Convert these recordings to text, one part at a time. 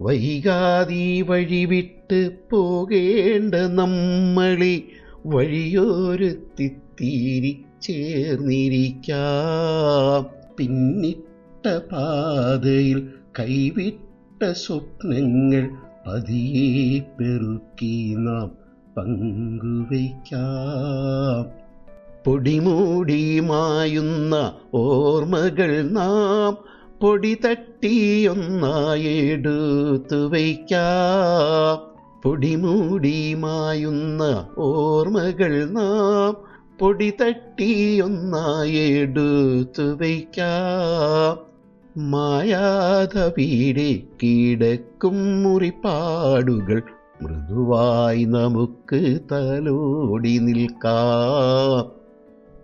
വൈകാതി വഴിവിട്ട് പോകേണ്ട നമ്മളി വഴിയോരത്തിത്തിരി ചേർന്നിരിക്കാം പിന്നിട്ട പാതയിൽ കൈവിട്ട സ്വപ്നങ്ങൾ പതിയെ പെറുക്കി നാം പങ്കുവയ്ക്കാം. പൊടിമൂടിയുമായുന്ന ഓർമ്മകൾ നാം പൊടി തട്ടിയൊന്നായെടുത്തു വയ്ക്കാം. പൊടിമൂടിയുമായുന്ന ഓർമ്മകൾ നാം പൊടി തട്ടിയൊന്നായെടുത്തു വയ്ക്കാം. മായാത വീടെ കിടക്കും മുറിപ്പാടുകൾ മൃദുവായി നമുക്ക് തലോടി നിൽക്കാം.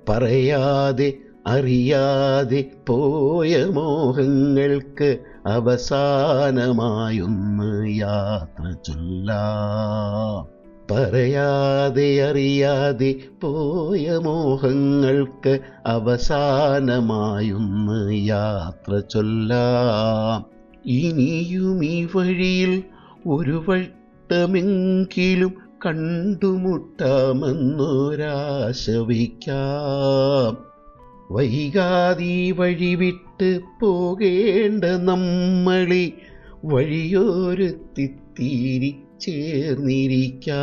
പറയാതെ അറിയാതെ പോയ മോഹങ്ങൾക്ക് അവസാനമായൊന്ന് യാത്ര ചൊല്ലാം. പറയാതെ അറിയാതെ പോയ മോഹങ്ങൾക്ക് അവസാനമായൊന്ന് യാത്ര ചൊല്ലാം. ഇനിയും ഈ വഴിയിൽ ഒരു വട്ടമെങ്കിലും കണ്ടുമുട്ടാമെന്നൊരാശ വയ്ക്കാം. വൈകാതി വഴിവിട്ട് പോകേണ്ട നമ്മളി വഴിയോരത്തിത്തിരി ചേർന്നിരിക്കാം